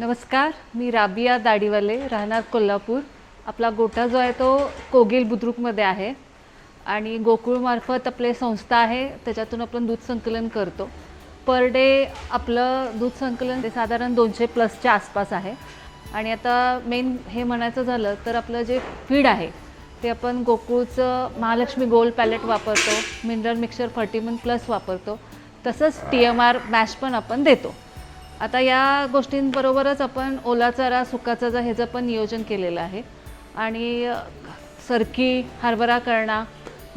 नमस्कार मी राबिया दाडीवाले राहणार कोल्हापूर. आपला गोठा जो आहे तो कोगिल बुद्रुकमध्ये आहे आणि गोकुळमार्फत आपले संस्था आहे त्याच्यातून आपण दूध संकलन करतो. पर डे आपलं दूध संकलन ते साधारण दोनशे प्लसच्या आसपास आहे. आणि आता मेन हे म्हणायचं झालं तर आपलं जे फीड आहे ते आपण गोकुळचं महालक्ष्मी गोल्ड पॅलेट वापरतो मिनरल मिक्सर फर्टिमन प्लस वापरतो. तसंच टी एम आर मॅश पण आपण देतो. आता या गोष्टींबरोबरच आपण ओला चारा सुका चारा ह्याचं पण नियोजन केलेलं आहे. आणि सरकी हरभरा करणा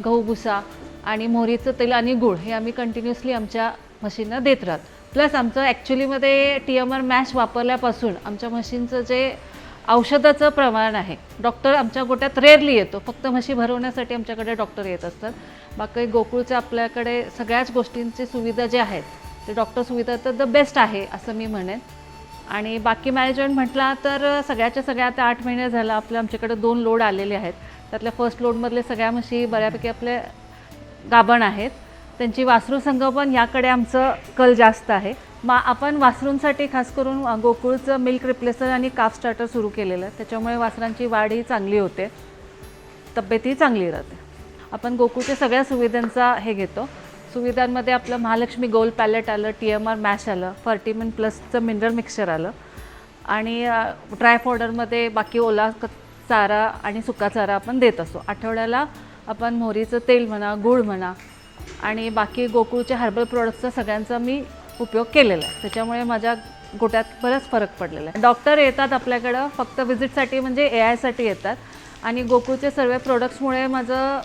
गहू भुसा आणि मोहरीचं तेल आणि गूळ हे आम्ही कंटिन्युअसली आमच्या म्हशींना देत राहत. प्लस आमचं ॲक्च्युलीमध्ये टी एम आर मॅश वापरल्यापासून आमच्या म्हशींचं जे औषधाचं प्रमाण आहे डॉक्टर आमच्या गोट्यात रेअरली येतो. फक्त म्हशी भरवण्यासाठी आमच्याकडे डॉक्टर येत असतात. बाकी गोकुळचं आपल्याकडे सगळ्याच गोष्टींची सुविधा जे आहेत ते डॉक्टर सुविधा तर द बेस्ट आहे असं मी म्हणेन. आणि बाकी मॅनेजमेंट म्हटला तर सगळ्याच्या सगळ्या आता आठ महिने झालं आपल्या आमच्याकडे दोन लोड आलेले आहेत. त्यातल्या फर्स्ट लोडमधले सगळ्या म्हशी बऱ्यापैकी आपले गाभण आहेत. त्यांची वासरू संगोपन याकडे आमचं कल जास्त आहे. मा आपण वासरूंसाठी खास करून गोकुळचं मिल्क रिप्लेसर आणि काफ स्टार्टर सुरू केलेलं. आहे त्याच्यामुळे वासरांची वाढही चांगली होते. तब्येतही चांगली राहते. आपण गोकुळच्या सगळ्या सुविधांचा हे घेतो. सुविधांमध्ये आपलं महालक्ष्मी गोल पॅलेट आलं टी एम आर मॅश आलं फर्टीमिन प्लसचं मिनरल मिक्सचर आलं. आणि ड्राय पावडरमध्ये बाकी ओला चारा आणि सुका चारा आपण देत असतो. आठवड्याला आपण मोहरीचं तेल म्हणा गूळ म्हणा आणि बाकी गोकुळच्या हर्बल प्रोडक्टचा सगळ्यांचा मी उपयोग केलेला आहे. त्याच्यामुळे माझ्या गोट्यात बराच फरक पडलेला आहे. डॉक्टर येतात आपल्याकडं फक्त व्हिजिटसाठी म्हणजे ए आयसाठी येतात. आणि गोकुळचे सर्व प्रोडक्ट्समुळे माझं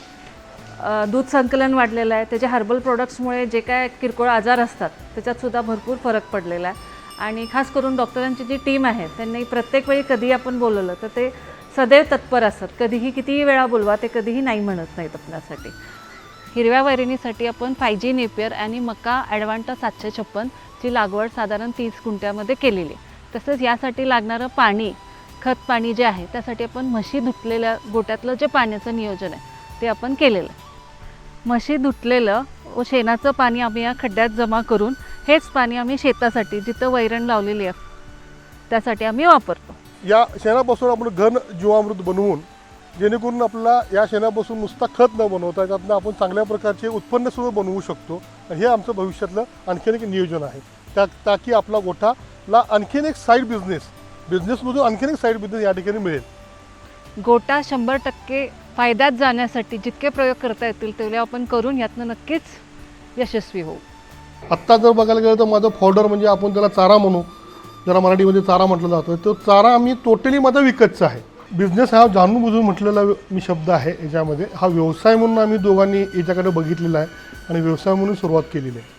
दूध संकलन वाढलेलं आहे. त्याच्या हर्बल प्रोडक्ट्समुळे जे काय किरकोळ आजार असतात त्याच्यातसुद्धा भरपूर फरक पडलेला आहे. आणि खास करून डॉक्टरांची जी टीम आहे त्यांनी प्रत्येक वेळी कधीही आपण बोलवलं तर ते सदैव तत्पर असतात. कधीही कितीही वेळा बोलवा ते कधीही नाही म्हणत नाहीत आपल्यासाठी. हिरव्या वैरणीसाठी आपण फाय जी नेपियर आणि मका ॲडव्हान्टा सातशे छप्पन ची लागवड साधारण तीस गुंठ्यामध्ये केलेली आहे. तसंच यासाठी लागणारं पाणी खत पाणी जे आहे त्यासाठी आपण म्हशी धुतलेल्या गोट्यातलं जे पाण्याचं नियोजन आहे ते आपण केलेलं आहे. म्हशी धुतलेलं व शेणाचं पाणी आम्ही या खड्ड्यात जमा करून हेच पाणी आम्ही शेतासाठी जिथं वैरण लावलेली आहे त्यासाठी आम्ही वापरतो. या शेणापासून आपण घन जीवामृत बनवून जेणेकरून आपल्याला या शेणापासून नुसता खत न बनवता त्यातनं आपण चांगल्या प्रकारचे उत्पन्नसुद्धा बनवू शकतो. हे आमचं भविष्यातलं आणखीन एक नियोजन आहे. त्या ताकी आपला गोठाला आणखीन एक साईड बिझनेस बिझनेसमधून आणखीन एक साईड बिझनेस या ठिकाणी मिळेल. गोटा शंभर टक्के फायद्यात जाण्यासाठी जितके प्रयोग करता येतील तेवढे आपण करून यातनं नक्कीच यशस्वी होऊ. आत्ता जर बघायला गेलं तर माझं फॉर्डर म्हणजे आपण त्याला चारा म्हणू ज्याला मराठीमध्ये चारा म्हटलं जातो तो चारा आम्ही टोटली माझा विकतचा आहे. बिझनेस हा जाणून बुजून म्हटलेला मी शब्द आहे याच्यामध्ये. हा व्यवसाय म्हणून आम्ही दोघांनी याच्याकडे बघितलेला आहे आणि व्यवसाय म्हणून सुरुवात केलेली आहे.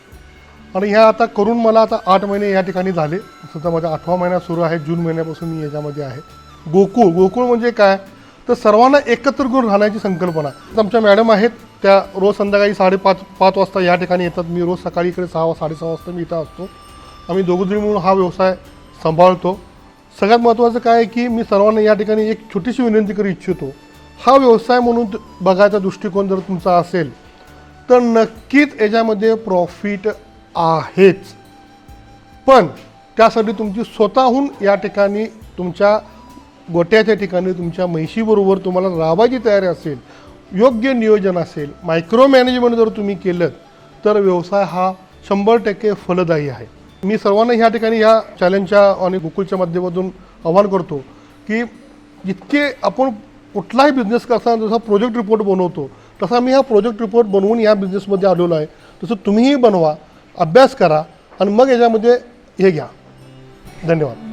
आणि ह्या आता करून मला आता आठ महिने या ठिकाणी झाले. सध्या माझा आठवा महिना सुरू आहे जून महिन्यापासून मी याच्यामध्ये आहे. गोकुळ गोकुळ म्हणजे काय? तर सर्वांना एकत्र करून राहण्याची संकल्पना. आमच्या मॅडम आहेत त्या रोज संध्याकाळी साडेपाच पाच वाजता या ठिकाणी येतात. मी रोज सकाळी इकडे सहा साडेसहा वाजता मी इथं असतो. आम्ही दोघंजणी म्हणून हा व्यवसाय सांभाळतो. सगळ्यात महत्त्वाचं काय आहे की मी सर्वांना या ठिकाणी एक छोटीशी विनंती करू इच्छितो. हा व्यवसाय म्हणून बघायचा दृष्टिकोन जर तुमचा असेल तर नक्कीच याच्यामध्ये प्रॉफिट आहेच. पण त्यासाठी तुमची स्वतःहून या ठिकाणी तुमच्या गोट्याच्या ठिकाणी तुमच्या म्हैशीबरोबर तुम्हाला राबायची तयारी असेल योग्य नियोजन असेल मायक्रो मॅनेजमेंट जर तुम्ही केलं तर व्यवसाय हा शंभर टक्के फलदायी आहे. मी सर्वांना ह्या ठिकाणी ह्या चॅलेंजच्या आणि गुकुलच्या माध्यमातून आवाहन करतो की जितके आपण कुठलाही बिझनेस करताना जसा प्रोजेक्ट रिपोर्ट बनवतो तसा मी हा प्रोजेक्ट रिपोर्ट बनवून या बिझनेसमध्ये आलेलो आहे. तसं तुम्हीही बनवा अभ्यास करा आणि मग याच्यामध्ये हे घ्या. धन्यवाद.